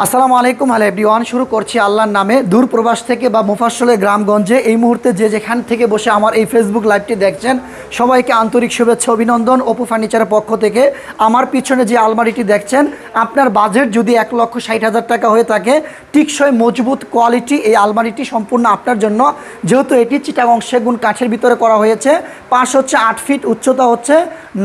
আসসালামু আলাইকুম, hello everyone. শুরু করছি আল্লাহর নামে। দূর প্রবাস থেকে বা মুফাসলে গ্রামগঞ্জে এই মুহূর্তে যে যেখান থেকে বসে আমার এই ফেসবুক লাইভটি দেখছেন, সবাইকে আন্তরিক শুভেচ্ছা, অভিনন্দন অপু ফার্নিচারের পক্ষ থেকে। আমার পিছনে যে আলমারিটি দেখছেন, আপনার বাজেট যদি এক লক্ষ ষাট হাজার টাকা হয়ে থাকে, টিকসই মজবুত কোয়ালিটি এই আলমারিটি সম্পূর্ণ আপনার জন্য। যেহেতু এটি চিটাগং সেগুন কাঠের ভিতরে করা হয়েছে, পাশ হচ্ছে আট ফিট উচ্চতা হচ্ছে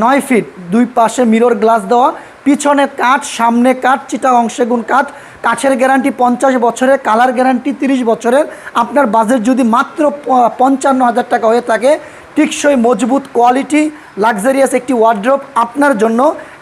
নয় ফিট দুই পাশে মিরর গ্লাস দেওয়া। পিছনে কাঠ, সামনে কাঠ চিটাগং সেগুন কাঠ, কাঠের গ্যারান্টি পঞ্চাশ বছরের, কালার গ্যারান্টি তিরিশ বছরের। আপনার বাজেট যদি মাত্র পঞ্চান্ন হাজার টাকা হয়ে থাকে, টিকসই মজবুত কোয়ালিটি, লাক্সারিয়াস একটি ওয়ার্ড্রপ আপনার জন্য।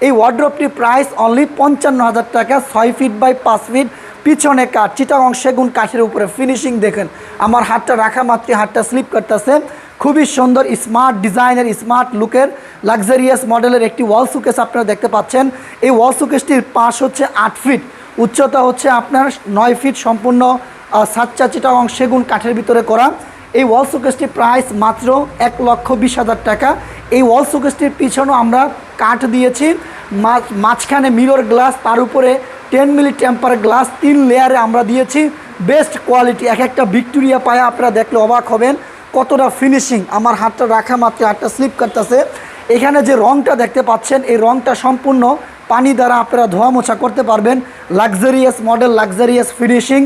এই ওয়ার্ড্রপটির প্রাইস অনলি পঞ্চান্ন হাজার টাকা, ছয় ফিট বাই পাঁচ ফিট পিছনে কাঠ চিটাগং সেগুন কাঠের উপরে ফিনিশিং দেখেন। আমার হাতটা রাখা মাত্রই হাতটা স্লিপ করতেছে। খুবই সুন্দর স্মার্ট ডিজাইনের স্মার্ট লুকের লাক্সারিয়াস মডেলের একটি ওয়াল সুকেস আপনারা দেখতে পাচ্ছেন। এই ওয়াল সুকেসটির পাশ হচ্ছে আট ফিট উচ্চতা হচ্ছে আপনার নয় ফিট সম্পূর্ণ আহ, সাচ্চা চিটাগং সেগুন কাঠের ভিতরে করা। এই ওয়াল সুকেসটির প্রাইস মাত্র এক লক্ষ বিশ হাজার টাকা। এই ওয়াল সুকেসটির পিছনেও আমরা কাঠ দিয়েছি। মাঝ- মাঝখানে মিরর গ্লাস তার উপরে টেন মিলি টেম্পার গ্লাস তিন লেয়ারে আমরা দিয়েছি। বেস্ট কোয়ালিটি এক একটা ভিক্টোরিয়া পায়া আপনারা দেখলে অবাক হবেন। কতটা ফিনিশিং আমার হাতটা রাখা মাত্র হাতটা স্লিপ করতেছে এখানে যে রংটা দেখতে পাচ্ছেন, এই রংটা সম্পূর্ণ পানি দ্বারা আপনারা ধোয়া মোছা করতে পারবেন। লাক্সারিয়াস মডেল লাক্সারিয়াস ফিনিশিং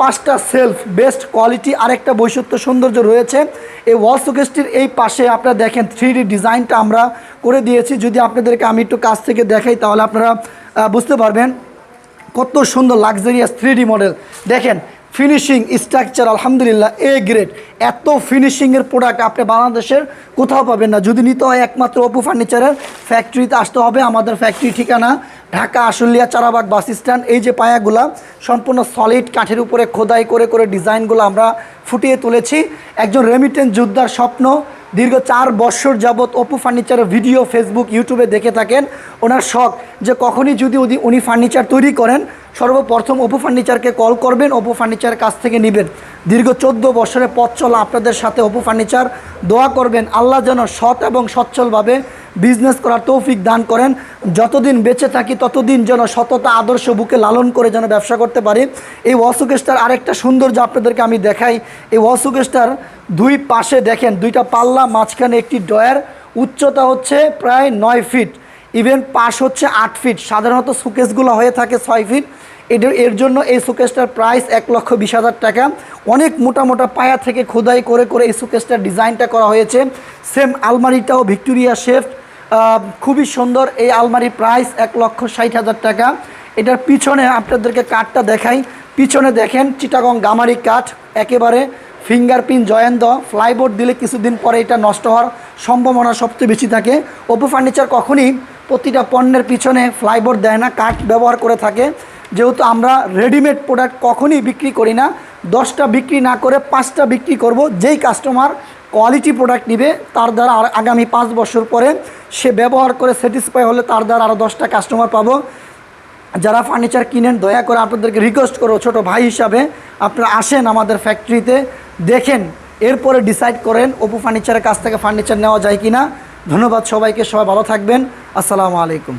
পাঁচটা সেলফ বেস্ট কোয়ালিটি আরেকটা বৈশিষ্ট্য সৌন্দর্য রয়েছে। এই ওয়াল এই পাশে আপনারা দেখেন থ্রি ডিজাইনটা আমরা করে দিয়েছি। যদি আপনাদেরকে আমি একটু কাছ থেকে দেখাই, তাহলে আপনারা বুঝতে পারবেন কত সুন্দর লাক্সারিয়াস থ্রি মডেল দেখেন ফিনিশিং স্ট্রাকচার আলহামদুলিল্লাহ এ গ্রেড এত ফিনিশিংয়ের প্রোডাক্ট আপনি বাংলাদেশের কোথাও পাবেন না। যদি নিতে হয় একমাত্র অপু ফার্নিচারের ফ্যাক্টরিতে আসতে হবে আমাদের ফ্যাক্টরি ঠিকানা, ঢাকা, আশুলিয়া, চারাবাগ বাস স্ট্যান্ড। এই যে পায়াগুলা, সম্পূর্ণ সলিড কাঠের উপরে খোদাই করে করে ডিজাইনগুলো আমরা ফুটিয়ে তুলেছি। একজন রেমিটেন্স যোদ্ধার স্বপ্ন, দীর্ঘ চার বছর যাবৎ অপু ফার্নিচারের ভিডিও ফেসবুক ইউটিউবে দেখে থাকেন। ওনার শখ যে কখনই যদি উনি- উনি ফার্নিচার তৈরি করেন সর্বপ্রথম অপু ফার্নিচারকে কল করবেন। অপু ফার্নিচারের কাছ থেকে নেবেন। দীর্ঘ চোদ্দ বছরের পথ চলা আপনাদের সাথে অপু ফার্নিচার। দোয়া করবেন, আল্লাহ যেন সৎ এবং সচ্ছলভাবে বিজনেস করার তৌফিক দান করেন। যতদিন বেঁচে থাকি, ততদিন যেন সততা, আদর্শ বুকে লালন করে যেন ব্যবসা করতে পারি। এই ওয়াসুকেশটার আরেকটা সৌন্দর্য আপনাদেরকে আমি দেখাই। এই ওয়াসুকেশটার দুই পাশে দেখেন, দুইটা পাল্লা, মাঝখানে একটি ডয়ার উচ্চতা হচ্ছে প্রায় নয় ফিট। ইভেন পাশ হচ্ছে আট ফিট সাধারণত সুকেসগুলো হয়ে থাকে ছয় ফিট এদের এর জন্য এই সুকেসটার প্রাইস এক লক্ষ বিশ হাজার টাকা। অনেক মোটা মোটা পায়া থেকে খোদাই করে করে এই সুকেসটার ডিজাইনটা করা হয়েছে। সেম আলমারিটাও ভিক্টোরিয়া শেফ খুবই সুন্দর এই আলমারির প্রাইস এক লক্ষ ষাট হাজার টাকা। এটার পিছনে আপনাদেরকে কাঠটা দেখাই। পিছনে দেখেন চিটাগং গামারি কাঠ একেবারে ফিঙ্গারপ্রিন্ট জয়েন দেওয়া ফ্লাইবোর্ড দিলে কিছুদিন পরে এটা নষ্ট হওয়ার সম্ভাবনা সবচেয়ে বেশি থাকে। ওপো ফার্নিচার কখনই প্রতিটা পণ্যের পিছনে ফ্লাইবোর্ড দেয় না, কাঠ ব্যবহার করে থাকে। যেহেতু আমরা রেডিমেড প্রোডাক্ট কখনই বিক্রি করি না, দশটা বিক্রি না করে পাঁচটা বিক্রি করব, যেই কাস্টমার কোয়ালিটি প্রোডাক্ট নিবে, তার দ্বারা আর আগামী পাঁচ বছর পরে সে ব্যবহার করে স্যাটিসফাই হলে তার দ্বারা আরও দশটা কাস্টমার পাবো। যারা ফার্নিচার কিনেন, দয়া করে আপনাদেরকে রিকোয়েস্ট করো, ছোট ভাই হিসাবে। আপনারা আসেন আমাদের ফ্যাক্টরিতে দেখেন, এরপরে ডিসাইড করেন, অপু ফার্নিচারের কাছ থেকে ফার্নিচার নেওয়া যায় কি না ধন্যবাদ সবাইকে, সবাই ভালো থাকবেন। আসসালামু আলাইকুম।